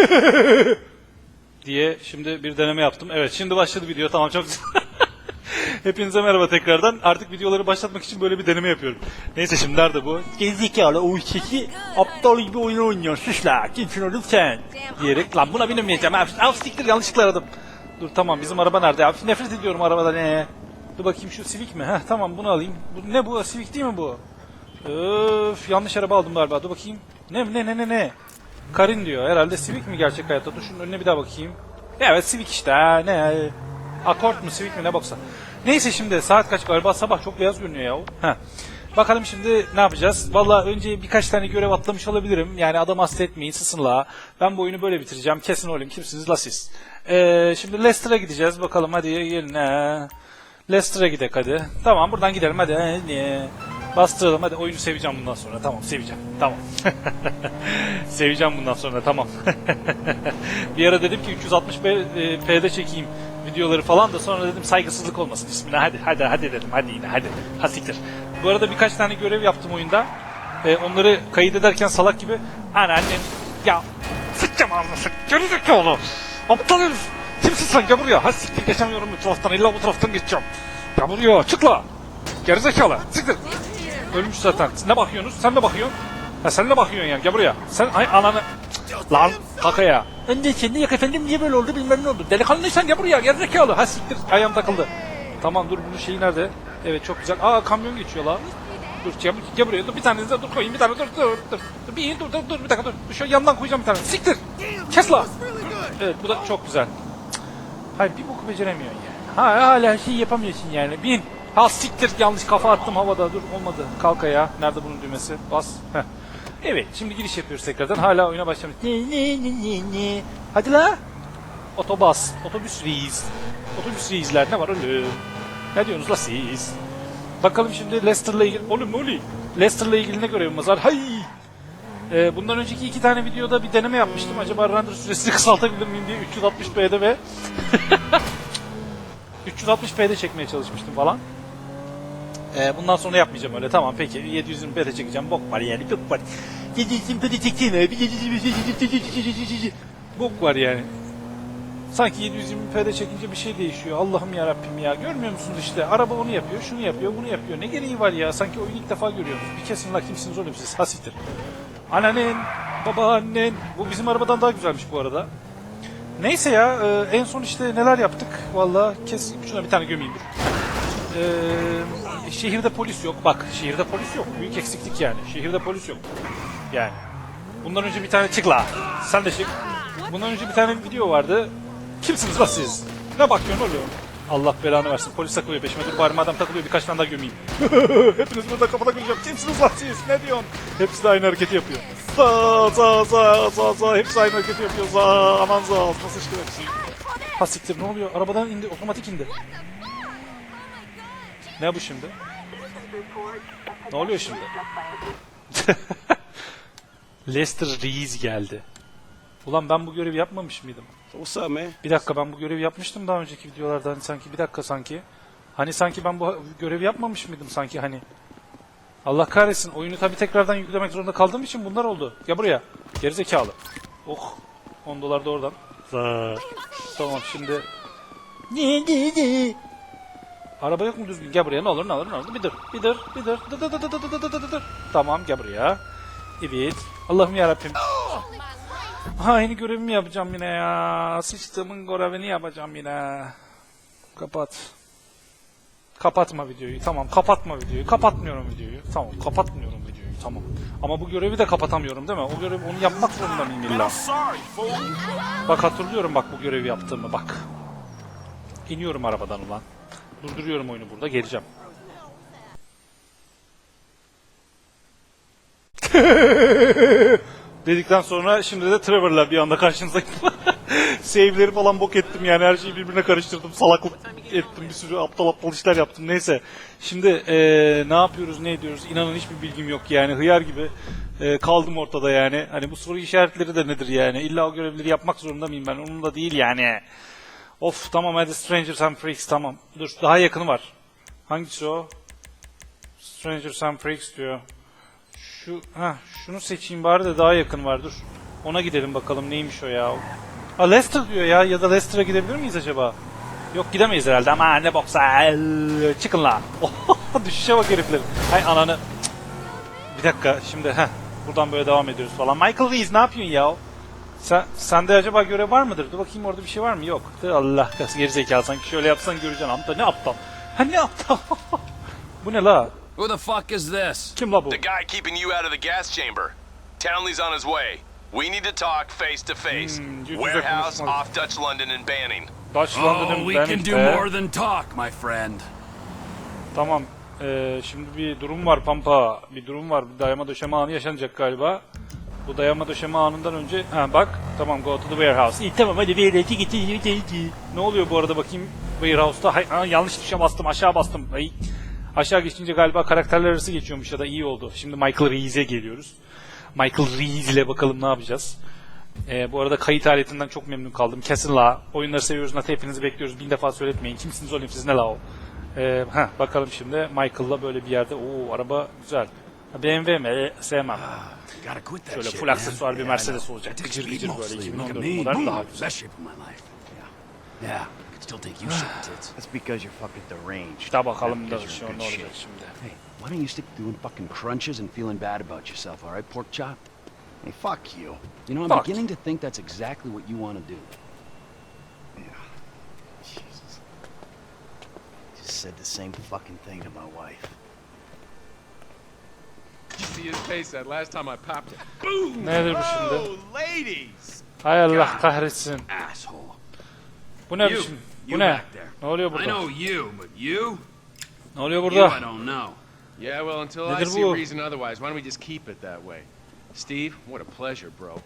diye şimdi bir deneme yaptım. Evet şimdi başladı video tamam çok güzel. Hepinize merhaba tekrardan. Artık videoları başlatmak için böyle bir deneme yapıyorum. Neyse şimdi nerede bu? Gerizekalı o sesi aptal gibi oyun oynuyor. Sus la kimsin sen? Diyerek lan buna binemeyeceğim. Abi, abi siktir yanlışlıkla aradım. Dur tamam bizim araba nerede? Abi nefret ediyorum arabadan. Ee. Dur bakayım şu Civic mi? Heh tamam bunu alayım. Bu, ne bu? Civic değil mi bu? Öf yanlış araba aldım galiba. Dur bakayım. Ne ne ne ne ne? Karin diyor. Herhalde Civic mi gerçek hayatta? Dur şunun önüne bir daha bakayım. Evet Civic işte. Ha, ne? Akort mu Civic mi ne boksa. Neyse şimdi saat kaç galiba sabah çok beyaz görünüyor ya. Heh. Bakalım şimdi ne yapacağız? Valla önce birkaç tane görev atlamış olabilirim. Yani adam hasta etmeyin, sısın la. Ben bu oyunu böyle bitireceğim. Kesin olayım. Kimsiniz la siz? Ee, şimdi Leicester'a gideceğiz. Bakalım hadi ha. Leicester'a gidelim hadi. Tamam buradan gidelim hadi. Bastıralım hadi oyunu seveceğim bundan sonra. Tamam seveceğim. Tamam. seveceğim bundan sonra tamam. bir ara dedim ki 360p e, çekeyim videoları falan da sonra dedim saygısızlık olmasın ismine. Hadi hadi hadi dedim. Hadi yine hadi. Ha siktir. Bu arada birkaç tane görev yaptım oyunda. E, onları kaydederken salak gibi anneannem ya sıkacağım ağzına sık. Gerizekalı. Aptal herif. Kimsin sen gel buraya. Ha siktir geçemiyorum bu taraftan. İlla bu taraftan geçeceğim. Gel buraya çık la. Gerizekalı. Siktir. Ölmüş zaten. Ne bakıyorsunuz? Sen de bakıyorsun. Ha sen de bakıyorsun yani. Gel buraya. Sen ay ananı. Lan kaka ya. Önce sen yak efendim niye böyle oldu bilmem ne oldu. Delikanlıysan gel buraya gerizekalı. Ha siktir. Ayağım takıldı. Tamam dur bunun şeyi nerede? Evet çok güzel. Aa kamyon geçiyor la. Dur gel, gel buraya dur bir tane dur koyayım bir tane dur dur dur. dur bir dur dur dur bir dakika dur. Şu yandan koyacağım bir tane. Siktir. Kes la. Evet bu da çok güzel. Hayır bir boku beceremiyorsun yani. Ha hala şey yapamıyorsun yani. Bin. Ha siktir yanlış kafa attım havada dur olmadı. Kalk ayağa. Nerede bunun düğmesi? Bas. Heh. Evet şimdi giriş yapıyoruz tekrardan. Hala oyuna başlamış. Hadi la. Otobüs. Otobüs reis. Otobüs reisler ne var oğlum? Ne diyorsunuz la siz? Bakalım şimdi Leicester'la ilgili... Oğlum oluyor? Leicester'la ilgili ne görevimiz var? Hay! Ee, bundan önceki iki tane videoda bir deneme yapmıştım. Acaba render süresini kısaltabilir miyim diye 360p'de ve 360p'de çekmeye çalışmıştım falan. Ee, bundan sonra yapmayacağım öyle. Tamam peki 720p'de çekeceğim. Bok var yani. Bok var. 720p'de çekeceğim abi. 720p'de Bok var yani. Sanki 720p'de çekince bir şey değişiyor. Allah'ım ya Rabbim ya. Görmüyor musunuz işte? Araba onu yapıyor, şunu yapıyor, bunu yapıyor. Ne gereği var ya? Sanki oyunu ilk defa görüyorsunuz. Bir kesin la kimsiniz oğlum siz? Hasittir. Annenin, babaannen. Bu bizim arabadan daha güzelmiş bu arada. Neyse ya e, en son işte neler yaptık? Valla kes şuna bir tane gömeyim dur. Şehirde polis yok. Bak şehirde polis yok. Büyük eksiklik yani. Şehirde polis yok. Yani. Bundan önce bir tane çık la. Sen de çık. Bundan önce bir tane video vardı. Kimsiniz la siz? Ne bakıyorsun oğlum? Allah belanı versin. Polis takılıyor peşime. Dur bari madem takılıyor birkaç tane daha gömeyim. Hepiniz burada kafada kıracağım. Kimsiniz la siz? Ne diyorsun? Hepsi de aynı hareketi yapıyor. Za za za za za. Hepsi aynı hareketi yapıyor. Za aman za. Altıma sıçtı hepsi. Ha siktir ne oluyor? Arabadan indi. Otomatik indi. Ne bu şimdi? Ne oluyor şimdi? Lester Rees geldi. Ulan ben bu görevi yapmamış mıydım? Man? Bir dakika ben bu görevi yapmıştım daha önceki videolarda hani sanki bir dakika sanki. Hani sanki ben bu görevi yapmamış mıydım sanki hani. Allah kahretsin oyunu tabi tekrardan yüklemek zorunda kaldığım için bunlar oldu. Gel buraya. Gerizekalı. Oh. 10 dolar da oradan. Tamam şimdi. Araba yok mu düzgün? Gel buraya ne olur ne olur ne olur. Bir dur. Bir dur. Bir dur. Dır dır dır dır dır dır dır dır. Tamam gel buraya. Evet. Allah'ım yarabbim. Aynı görevimi yapacağım yine ya. Sistemin görevini yapacağım yine. Kapat. Kapatma videoyu. Tamam kapatma videoyu. Kapatmıyorum videoyu. Tamam kapatmıyorum videoyu. Tamam. Ama bu görevi de kapatamıyorum değil mi? O görevi onu yapmak zorunda mıyım illa? Bak hatırlıyorum bak bu görevi yaptığımı bak. İniyorum arabadan ulan. Durduruyorum oyunu burada geleceğim. Dedikten sonra şimdi de Trevor'la bir anda karşınıza Save'leri falan bok ettim yani her şeyi birbirine karıştırdım. Salaklık ettim bir sürü aptal aptal işler yaptım neyse. Şimdi eee, ne yapıyoruz ne ediyoruz inanın hiçbir bilgim yok yani hıyar gibi eee, kaldım ortada yani. Hani bu soru işaretleri de nedir yani illa o görevleri yapmak zorunda mıyım ben onun da değil yani. Of tamam hadi Strangers and Freaks tamam. Dur daha yakını var. Hangisi o? Strangers and Freaks diyor. Şu ha şunu seçeyim bari de daha yakın var dur. Ona gidelim bakalım neymiş o ya. Aa Leicester diyor ya ya da Leicester'a gidebilir miyiz acaba? Yok gidemeyiz herhalde ama ne boksa çıkın la. Düşüşe bak heriflerin. Hay ananı. Cık. Bir dakika şimdi heh. Buradan böyle devam ediyoruz falan. Michael Reese ne yapıyorsun ya? Sen, sende acaba görev var mıdır? Dur bakayım orada bir şey var mı? Yok. Dur Allah kas geri zekalı sanki şöyle yapsan göreceksin. Amta ne aptal. Ha ne aptal. Bu ne la? Who the fuck is this? Kim la bu? The guy keeping you out of the gas chamber. Townley's on his way. We need to talk face to face. Hmm, yüz yüze Warehouse konuşmalı. off Dutch London and Banning. Dutch Oh, London'ın we can do Bening'de. more than talk, my friend. Tamam. Ee, şimdi bir durum var Pampa. Bir durum var. Bir dayama döşeme anı yaşanacak galiba. Bu dayama döşeme anından önce... Ha bak. Tamam go to the warehouse. İyi tamam hadi iki git. Ne oluyor bu arada bakayım warehouse'da? Hay, aa, yanlış tuşa bastım. Aşağı bastım. Ay. Aşağı geçince galiba karakterler arası geçiyormuş ya da iyi oldu. Şimdi Michael Reese'e geliyoruz. Michael Reese ile bakalım ne yapacağız. Ee, bu arada kayıt aletinden çok memnun kaldım. Kesin la. Oyunları seviyoruz. Nata hepinizi bekliyoruz. Bin defa söyletmeyin. Kimsiniz oğlum siz ne la o? Ee, heh, bakalım şimdi Michael'la böyle bir yerde. Oo araba güzel. Ha, BMW mi? Ee, sevmem. Ah, gotta quit that Şöyle shit, full man. aksesuar bir Yeah, I Mercedes know. olacak. I take Gıcır gıcır böyle mostly. 2014 Look at me. model daha güzel. Best shape of my life. Yeah. Yeah. I could still take you shit tits. That's because you're fucking deranged. İşte bakalım da Because şu an ne shit. olacak şimdi. Hey, why don't you stick doing fucking crunches and feeling bad about yourself, all right, pork chop? Hey, fuck you. You know, I'm Fuck. beginning to think that's exactly what you want to do. Yeah. Jesus. Just said the same fucking thing to my wife. You see his face that last time I popped it. Boom! Nedir bu şimdi? Oh, ladies! Hay Allah kahretsin. Asshole. Bu ne You. biçim? Bu ne? back there. Ne oluyor I burada? know you, but you? Ne oluyor You I burada? don't know. Yeah, well, until I Nedir see bu? reason otherwise, why don't we just keep it that way? Steve, what a pleasure, bro.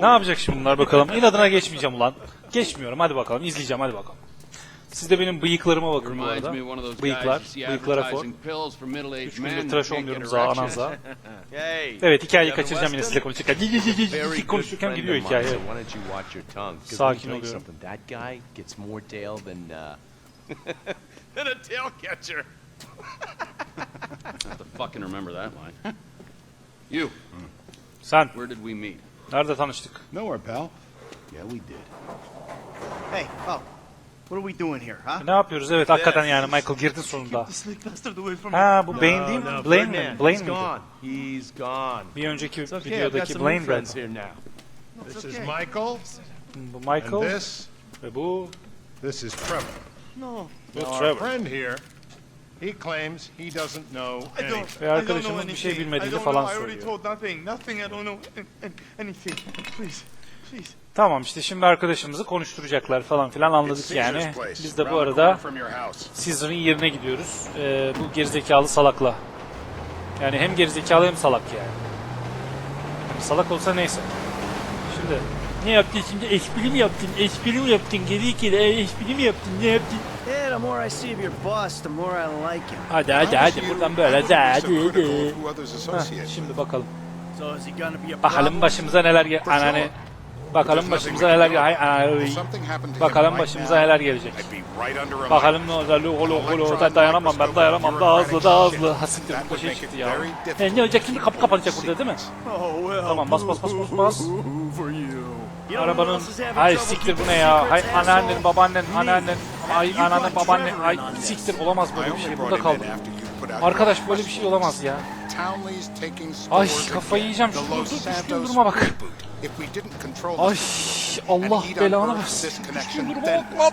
Ne yapacak şimdi bunlar bakalım? İnadına geçmeyeceğim ulan. Geçmiyorum hadi bakalım. izleyeceğim hadi bakalım. Siz de benim bıyıklarıma bakın bu Reminds arada. me of one of those Bıyıklar, bıyıklara for. advertising pills for middle-aged Üç gündür tıraş olmuyorum za. Hey! Evet hikayeyi kaçıracağım yine sizle konuşurken. Konuşurken gidiyor hikaye. so why don't you watch your tongue? 'Cause Sakin oluyorum. something. That guy gets more tail than uh, And a tail catcher! I have to fucking remember that line. You, Sen where did we meet? nerede tanıştık? Nowhere, pal. Yeah, we did. Hey, oh, what are we doing here, huh? Ne yapıyoruz? Evet hakikaten yani Michael girdin sonunda. Ha bu Bane değil mi? no, Blaine mi? Blaine miydi? He's gone. Bir önceki videodaki Blaine now. This is Michael, Bu and Michael this, ve bu this is Trevor. No. bu Trevor. friend here, he claims he doesn't know anything. Ve arkadaşımız bir şey bilmediğini falan know. I already söylüyor. told nothing. Nothing. I don't know an- an- anything. Please, please. Tamam işte şimdi arkadaşımızı konuşturacaklar falan filan anladık yani. Biz de bu arada Caesar'ın yerine gidiyoruz. Ee, bu gerizekalı salakla. Yani hem gerizekalı hem salak yani. Yani salak olsa neyse. Şimdi ne yaptın şimdi? Espri mi yaptın? Espri mi yaptın? Gerizekalı e, espri mi yaptın? Ne yaptın? Hadi hadi hadi buradan böyle hadi hadi. associate şimdi bakalım. Bakalım başımıza neler gel... Ananı. Bakalım başımıza neler gel... Hay ananı. Bakalım başımıza neler gelecek. Bakalım ne olacak. Lo lo lo. Ben dayanamam ben dayanamam. Daha hızlı daha hızlı. Ha siktir burada şey çıktı ya. E, ne olacak şimdi kapı kapanacak burada değil mi? Oh, Tamam bas bas bas bas bas. Arabanın ay siktir bu ne ya? Hay anneannen babaannen anneannen ay anneannen babaannen ay siktir olamaz böyle bir şey. Burada kaldım. Arkadaş böyle bir şey olamaz ya. Ay kafayı yiyeceğim. Şu düştüğüm duruma bak. Ay Allah belanı versin. Düştüğüm duruma bak lan.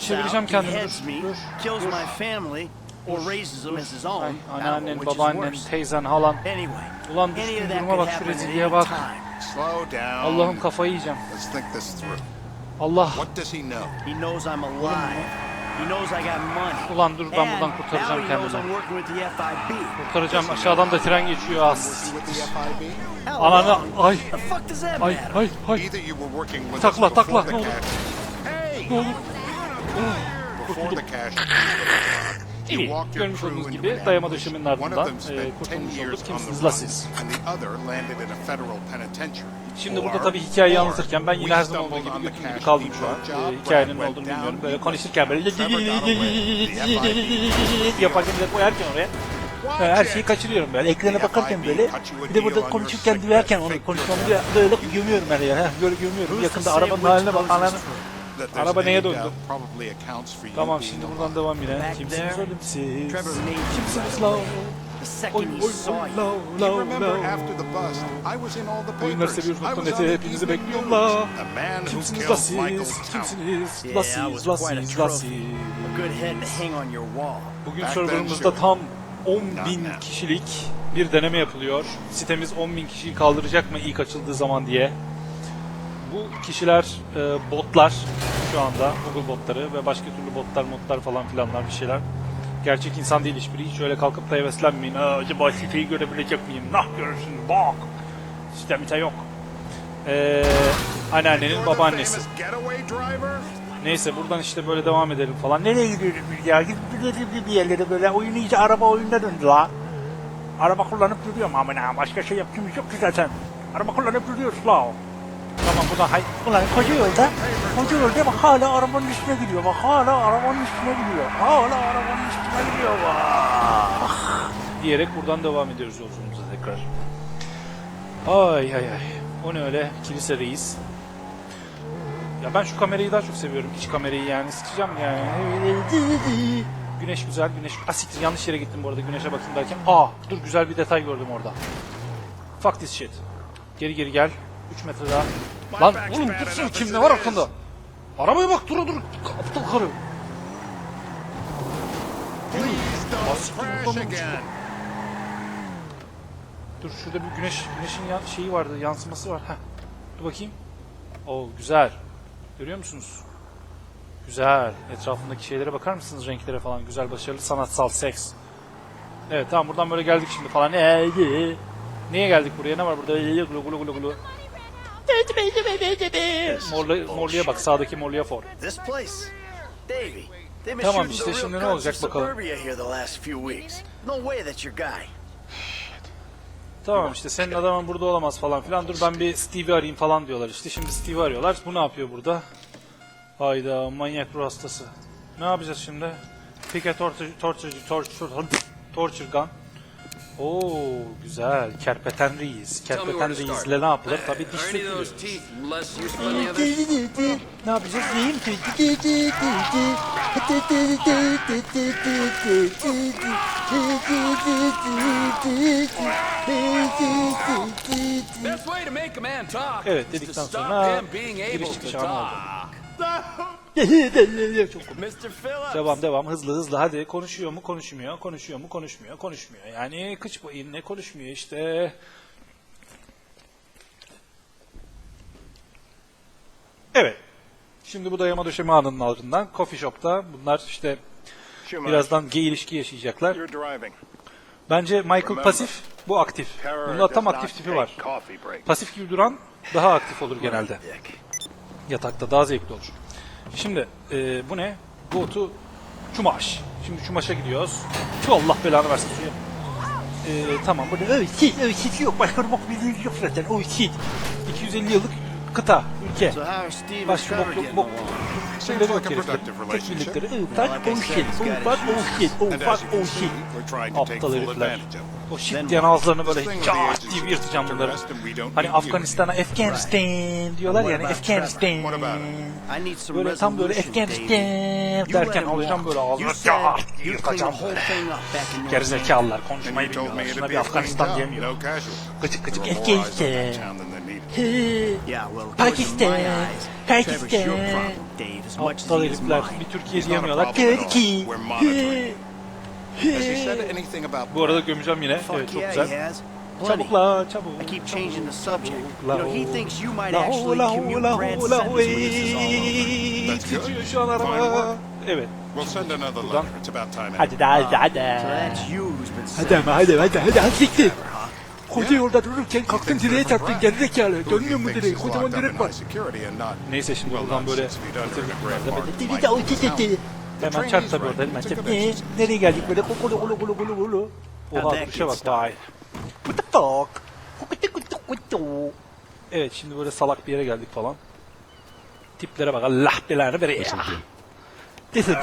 Çevireceğim kendimi, dur, dur, kills dur. my family, or raises them as his own. Ay, anneannen, babaannen, teyzen, halan. Anyway, Ulan düştüğüm duruma bak şu rezilliğe bak. Allah'ım kafayı yiyeceğim. Allah. What Ulan dur ben buradan kurtaracağım kendimi. Kurtaracağım. Aşağıdan da tren geçiyor. Az. Ananı ay. Ay ay ay. Takla, takla, ne olur. Ne olur. before the your Görmüş olduğunuz gibi dayama döşemin ardından e, spent 10 kurtulmuş olduk. Kimsiniz. Şimdi burada tabii hikayeyi anlatırken ben yine her zaman olduğu gibi götüm gibi kaldım şu an. E, hikayenin ne olduğunu bilmiyorum. Böyle konuşurken böyle yaparken bir de koyarken oraya Watch Her şeyi kaçırıyorum böyle. Ekrana bakarken böyle. Bir de burada konuşurken duyarken onu konuşmamı böyle gömüyorum her yere. Böyle gömüyorum. Yakında arabanın haline bak. Ananı. Araba neye döndü? Tamam şimdi buradan devam yine. Back Kimsiniz oğlum siz? Kimsiniz la? The second Oy oy oy la la la. after the bust, I was in all the Oyunlar papers. seviyoruz I was on nokta the hepinizi bekliyorum la. Kimsiniz la siz? Kimsiniz? La siz, la siz, la siz. Bugün serverımızda tam 10 bin kişilik bir deneme yapılıyor. Sitemiz 10 bin kişiyi kaldıracak mı ilk açıldığı zaman diye. Bu kişiler e, botlar şu anda Google botları ve başka türlü botlar modlar falan filanlar bir şeyler. Gerçek insan değil hiçbiri. Hiç öyle kalkıp da heveslenmeyin. Aa, acaba siteyi görebilecek miyim? Nah görürsün bak. Sitemite yok. Ee, anneannenin babaannesi. Neyse buradan işte böyle devam edelim falan. Nereye gidiyoruz biz ya? Gidip bir yerlere böyle oyun iyice araba oyununa döndü la. Araba kullanıp duruyorum amına. Başka şey yaptığımız yok ki zaten. Araba kullanıp duruyoruz la. Tamam buradan hay... Ulan koca yolda, koca yolda bak hala arabanın üstüne gidiyor. Bak hala arabanın üstüne gidiyor. Hala arabanın üstüne gidiyor bak. Diyerek buradan devam ediyoruz yolculuğumuza tekrar. Ay ay ay. O ne öyle? Kilise reis. Ya ben şu kamerayı daha çok seviyorum. İç kamerayı yani sıçacağım yani. Güneş güzel, güneş... Asiktir yanlış yere gittim bu arada güneşe bakayım derken. Aa dur güzel bir detay gördüm orada. Fuck this shit. Geri geri gel. 3 metre daha. Lan oğlum dursun kim ne var arkanda? Arabaya bak dur dur. Aptal karı. Dur şurada bir güneş güneşin ya- şeyi vardı, yansıması var. Heh. Dur bakayım. Oo güzel. Görüyor musunuz? Güzel. Etrafındaki şeylere bakar mısınız? Renklere falan. Güzel, başarılı, sanatsal, seks. Evet tamam buradan böyle geldik şimdi falan. Eee, Niye geldik buraya? Ne var burada? Gulu gulu gulu gulu. Morla, morluya bak. Sağdaki morluya for. Tamam, işte şimdi ne olacak bakalım. Tamam işte senin adamın burada olamaz falan filan. Dur ben bir Steve'i arayayım falan diyorlar işte. Şimdi Steve'i arıyorlar. Bu ne yapıyor burada? Hayda manyak ruh hastası. Ne yapacağız şimdi? Pick a torture, torture, torture, torture gun. Oo güzel. Kerpeten reis. Kerpeten reisle ne yapılır? Tabii Are diş any of those sökülür. teeth less useful than the others? Ne yapacağız? Yiyeyim ki. Best way to make a man talk Evet dedikten sonra giriş çıkış anı oldu. Devam devam hızlı hızlı hadi konuşuyor mu konuşmuyor konuşuyor mu konuşmuyor konuşmuyor yani kıç bu ne konuşmuyor işte. Evet. Şimdi bu dayama döşeme anının ardından coffee shop'ta bunlar işte birazdan gay ilişki yaşayacaklar. Bence Michael pasif, bu aktif. Bunda tam aktif tipi var. Pasif gibi duran daha aktif olur genelde. Yatakta daha zevkli olur. Şimdi e, bu ne? Go Çumaş. Şimdi Çumaş'a gidiyoruz. Şu Allah belanı versin suya. E, tamam burada ölçit, ölçit yok. Başka bok bildiğiniz yok zaten. Ölçit. 250 yıllık kıta, ülke. So how are Steve and Başka Trevor bok? Şeyleri like yok productive Tek relationship. bildikleri ufak oh said, shit, ufak oh shit, ufak oh see, shit. we're trying to take Aptal full herifler. advantage of it. O shit diyen ağızlarını böyle çat diye bir yırtacağım to bunları. rest and we don't Hani Afganistan'a Afganistan diyorlar What yani about Afganistan. What about I need some Böyle tam böyle. Afganistan derken alacağım böyle ağzına çat yırtacağım whole böyle. thing up back in your Gerizekalılar And konuşmayı bilmiyorlar. Şuna bir Afganistan diyemiyor. Gıcık gıcık Afganistan. Much as Aptal herifler bir Türkiye diyemiyorlar. Türkiye. We're monitoring. Has he said anything about Bu arada gömeceğim yine. Evet çok yeah, güzel. he has. Plenty. Çabuk la çabuk. I keep changing the subject. You know, he thinks you might actually commute ho. sentence when this is all over. That's good. Titriyor şu an araba. Evet. We'll send another letter. It's about time. Hadi hadi hadi. Hadi hadi hadi hadi hadi? Koca yolda dururken kalktın direğe çarptın gerizekalı. Dönmüyor mu direği? Kocaman direk var. Neyse şimdi buradan böyle Hemen çarp tabii orada hemen çarp. Ne? Nereye geldik böyle? Kulu kulu kulu kulu kulu. Oha kuşa bak vay. What the fuck? Evet şimdi böyle salak bir yere geldik falan. Tiplere bak Allah belanı ver ya. This is.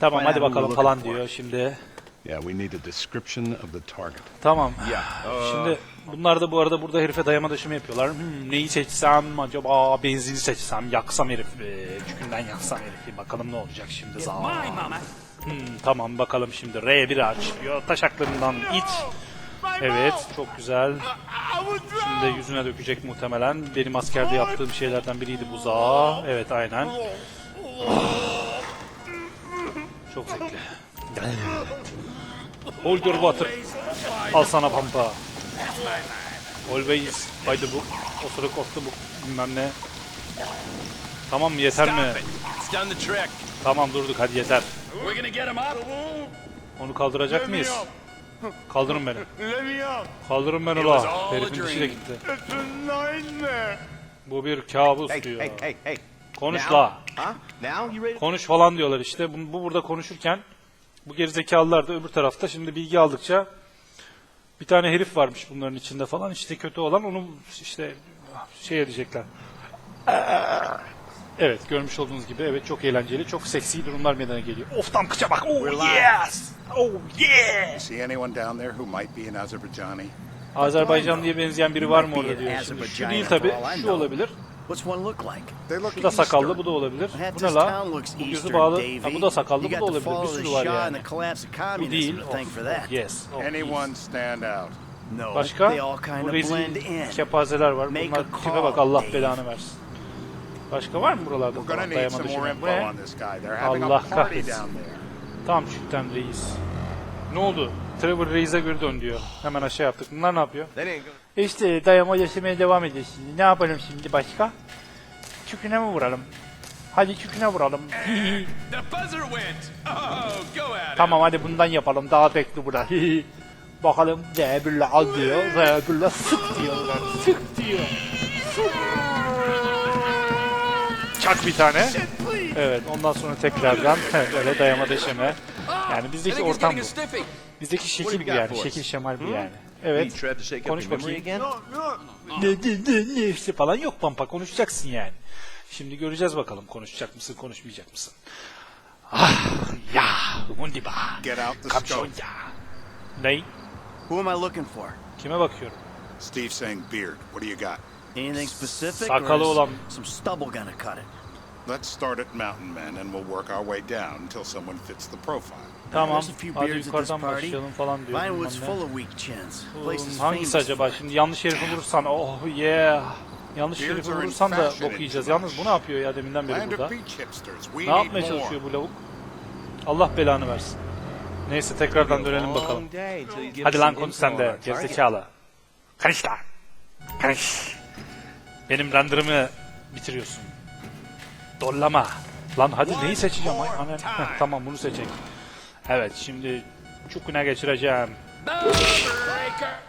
Tamam hadi bakalım falan diyor şimdi. Yeah, we need a description of the target. Tamam. Şimdi bunlar da bu arada burada herife dayama döşeme yapıyorlar. Hmm, neyi seçsem acaba benzini seçsem yaksam herifi. Çükünden yaksam herifi. Bakalım ne olacak şimdi za. Hmm, tamam bakalım şimdi R1 aç. Yo, taşaklarından it. Evet çok güzel. Şimdi yüzüne dökecek muhtemelen. Benim askerde yaptığım şeylerden biriydi bu za. Evet aynen. Çok zevkli. Hold your water. Al sana pampa. Always by the book. Osuruk of the book. Bilmem ne. Tamam yeter mi? It's done the trick. Tamam durduk hadi yeter. We're gonna get him up. Onu kaldıracak mıyız? Kaldırın beni. Let me out. Kaldırın beni was ula. all a Herifin dişi de gitti. Bu bir kabus diyor. hey, hey, hey. Konuş la. Konuş falan diyorlar işte. Bu, bu burada konuşurken bu gerizekalılar da öbür tarafta şimdi bilgi aldıkça bir tane herif varmış bunların içinde falan işte kötü olan onu işte şey edecekler. Evet görmüş olduğunuz gibi evet çok eğlenceli çok seksi durumlar meydana geliyor. Of tam kıça bak. Oh yes. Oh yeah. See anyone down there who might be an Azerbaijani? Azerbaycanlıya benzeyen biri var mı orada diyor. Şimdi şu değil tabi. Şu olabilir. What's one look like? They look Şu da sakallı Eastern. bu da olabilir. Bu ne la? town looks Bu gözü Eastern, bağlı. Ha, bu da sakallı You bu da got the olabilir. Bir of sürü var yani. the collapse of Bu communism değil. to thank for that. yes. Anyone stand out? No, Başka? they all kind Bu of rezil blend in. kepazeler var. Make Bunlar a call, tipe bak Allah Dave. belanı versin. Başka var mı buralarda? We're gonna falan need dayama some more döşeme? info Bu ne? on this guy. They're having Allah a party kahretsin. down there. Tam çükten reis. Ne oldu? Trevor Reis'e göre dön diyor. Hemen aşağı yaptık. Bunlar ne yapıyor? İşte dayama yaşamaya devam ediyor şimdi. Ne yapalım şimdi başka? Çüküne mi vuralım? Hadi çüküne vuralım. Oh, tamam hadi bundan yapalım. Daha tekli bura. Bakalım D1'le al diyor. D1'le sık diyor. Sık diyor. Çak bir tane. Evet ondan sonra tekrardan böyle dayama deşeme. Yani bizdeki ortam bu. Bizdeki şekil got yani. Şekil şemal bu yani. Evet. Konuş bakayım. again? Ne, ne, falan yok pampa konuşacaksın yani. Şimdi göreceğiz bakalım konuşacak mısın konuşmayacak mısın. Ah ya Mundiba. Get out the Kapşon scope. ya. Ney? Who am I looking for? Kime bakıyorum? Steve saying beard. What do you got? Anything specific? Sakalı olan- some stubble gonna cut it? Let's start at Mountain Men and we'll work our way down until someone fits the profile. Tamam. There's a few Hadi beards at this yukarıdan party. başlayalım falan diyor. Vinewood's bilmem full ne. of weak chins. Place is Hangisi famous acaba? Şimdi yanlış herifi vurursan oh yeah. Yanlış herifi vurursan da bok yiyeceğiz. Yalnız bu ne yapıyor ya deminden beri Land burada? of beach hipsters. We Ne need yapmaya more. çalışıyor bu lavuk? Allah belanı versin. Neyse tekrardan dönelim bakalım. Hadi lan konuş sen de gerizekalı. Karış lan. Karış. Benim renderımı bitiriyorsun. Dollama. Lan hadi neyi seçeceğim? Ay, anan. Heh, tamam bunu seçeyim. Evet şimdi çukuna geçireceğim.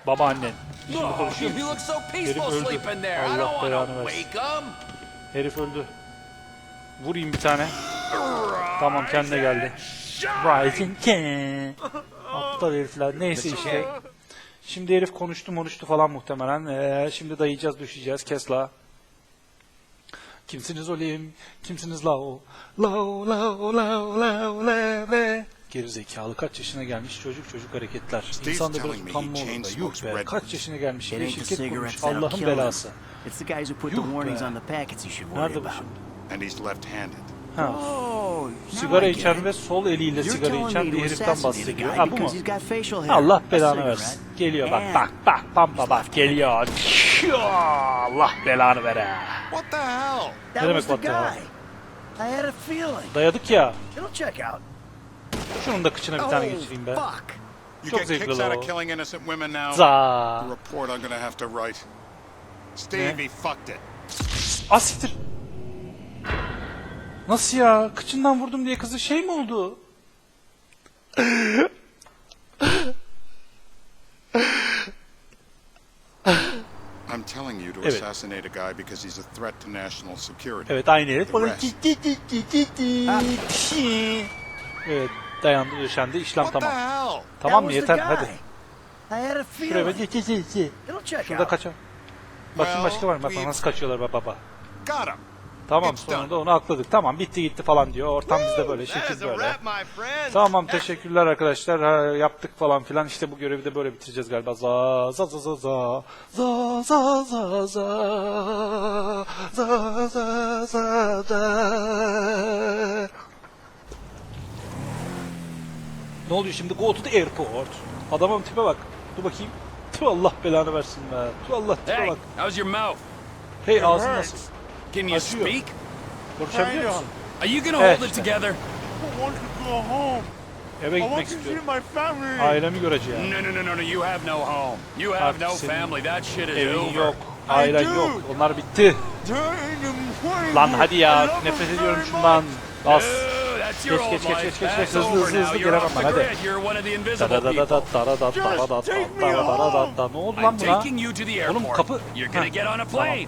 Babaannen. Şimdi konuşuyor musun? Herif öldü. Allah belanı versin. Herif öldü. Vurayım bir tane. Tamam kendine geldi. Rising King. Aptal herifler. Neyse işte. Şimdi herif konuştu konuştu falan muhtemelen. Ee, şimdi dayayacağız düşeceğiz. Kes la. Kimsiniz olayım? Kimsiniz la o? La o la o la o la o la ve. Geri zekalı kaç yaşına gelmiş çocuk çocuk hareketler. İnsan da biraz telling me utanma he olur chain da. smokes Yuh be Red kaç yaşına gelmiş bir şirket kurmuş. Allah'ın belası. It's the guys who put the Yuh warnings be. on the packets he should worry Nerede bu about. şimdi? And he's left-handed. Ha. Oh, Sigara içen ve sol eliyle sigara içen bir heriften bahsediyor. Ha bu mu? Allah belanı versin. Geliyor bak bak bak pampa bak geliyor. Allah belanı vere. What the hell? That Ne demek what the guy. I had a feeling. Dayadık ya. It'll check out. Şunun da kıçına bir Oh, tane geçireyim be. fuck. You Çok get zevkli o. of killing innocent women now? Za. The report I'm gonna have to write. Steve, Ne? he fucked it. Asiktir. Nasıl ya? Kıçından vurdum diye kızı şey mi oldu? I'm telling you to Evet. assassinate a guy because he's a threat to national security. Evet aynı herif. Rest. Evet dayandı döşendi işlem What tamam. hell? Tamam mı yeter hadi. guy. I had a Şuraya feeling. It'll check Şurada out. kaçar. Bakayım Well, başka var mı? Bak nasıl kaçıyorlar bak baba. Got him. Tamam sonunda onu akladık. Tamam bitti gitti falan diyor. Ortam bizde böyle şekil böyle. Tamam teşekkürler arkadaşlar. Ha, yaptık falan filan. İşte bu görevi de böyle bitireceğiz galiba. Za za za za za za za za za za za za za Ne oluyor şimdi? Go to the airport. Adamın tipe bak. Dur bakayım. Tüh Allah belanı versin be. Tüh Allah tipe Hey, bak. how's your mouth? Hey ağzın nasıl? Can you Acıyor. speak? Konuşabiliyor musun? Are you gonna Evet hold it işte. together? I want to go home. Eve I gitmek want to see istiyorum. my family. Ailemi göreceğim. No, no, no, no, no. You have no home. You have Artık no senin family. That shit is Evin over. yok. Ailen do. yok. Onlar bitti. They're in the morning. Lan hadi I ya. love Nefret ediyorum very şundan. Bas. Oh, that's your Geç, old geç, geç, life. geç, geç, That's geç. Hızlı, over hızlı, now. hızlı You're off the ben, hadi. grid. You're one of the Da invisible da da da people. da da da da da da da take me da da da da home. da Ne oldu I'm lan buna? taking you to the Oğlum airport. kapı- You're gonna Heh, get on a plane.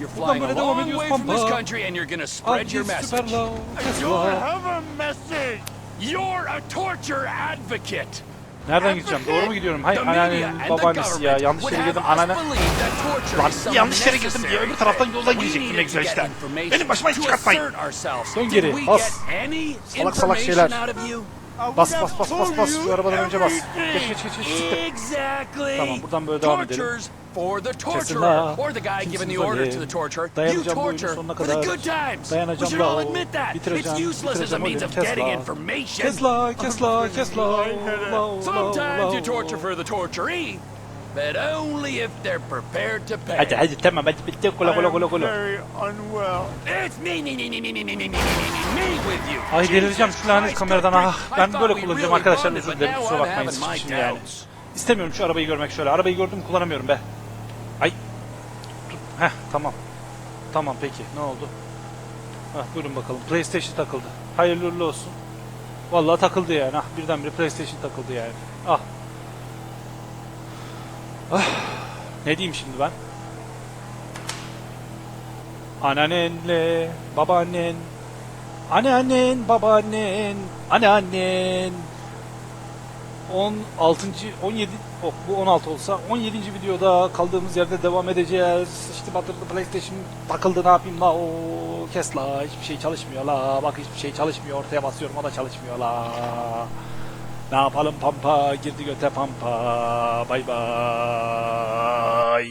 You're Buradan flying a böyle devam long ediyoruz way from this pampa. country and you're gonna spread your Adli message. I Tesla. don't have a message. You're a torture advocate. Nereden gideceğim? Doğru mu gidiyorum? Hay The media anneannemin and the babaannesi ya. government Yanlış would yere have girdim. us Anneanne... believe that torture Lan is some yanlış yere girdim diye necessary öbür taraftan thing. yoldan We gidecektim ne needed güzel işte. information Benim başıma iş to çıkartmayın. assert ourselves. Dön Did geri, we bas. get any Salak salak information şeyler. out of you? Bas bas bas bas bas. Şu arabadan önce bas. Geç geç geç geç. Exactly. Tamam, buradan böyle devam edelim. Tortures for the torturer or the guy giving the order to the torturer. You torture for the good times. We should all admit that. It's useless as a means of getting information. Kesla, kesla, kesla. Sometimes you torture for the torturee, but only if they're prepared to pay. Hadi hadi tamam hadi bitti. Kola am kola kola. very unwell. It's me, me, me, me, me, me, me, me, me, me, me, me with you. Ay delireceğim şu lanet kameradan. Ah ben böyle kullanacağım arkadaşlar özür dilerim kusura bakmayın my şimdi yani. İstemiyorum şu arabayı görmek şöyle. Arabayı gördüm kullanamıyorum be. Ay. Heh tamam. Tamam peki ne oldu? Heh buyurun bakalım. PlayStation takıldı. Hayırlı uğurlu olsun. Vallahi takıldı yani. Ah birdenbire PlayStation takıldı yani. Ah. Ne diyeyim şimdi ben? Anneannenle babaannen Anneannen, babaannen, anneannen 16. 17 oh, bu 16 olsa 17. videoda kaldığımız yerde devam edeceğiz. İşte batırdı PlayStation takıldı ne yapayım la o kes la hiçbir şey çalışmıyor la bak hiçbir şey çalışmıyor ortaya basıyorum o da çalışmıyor la. Ne yapalım pampa girdi göte pampa bay bay.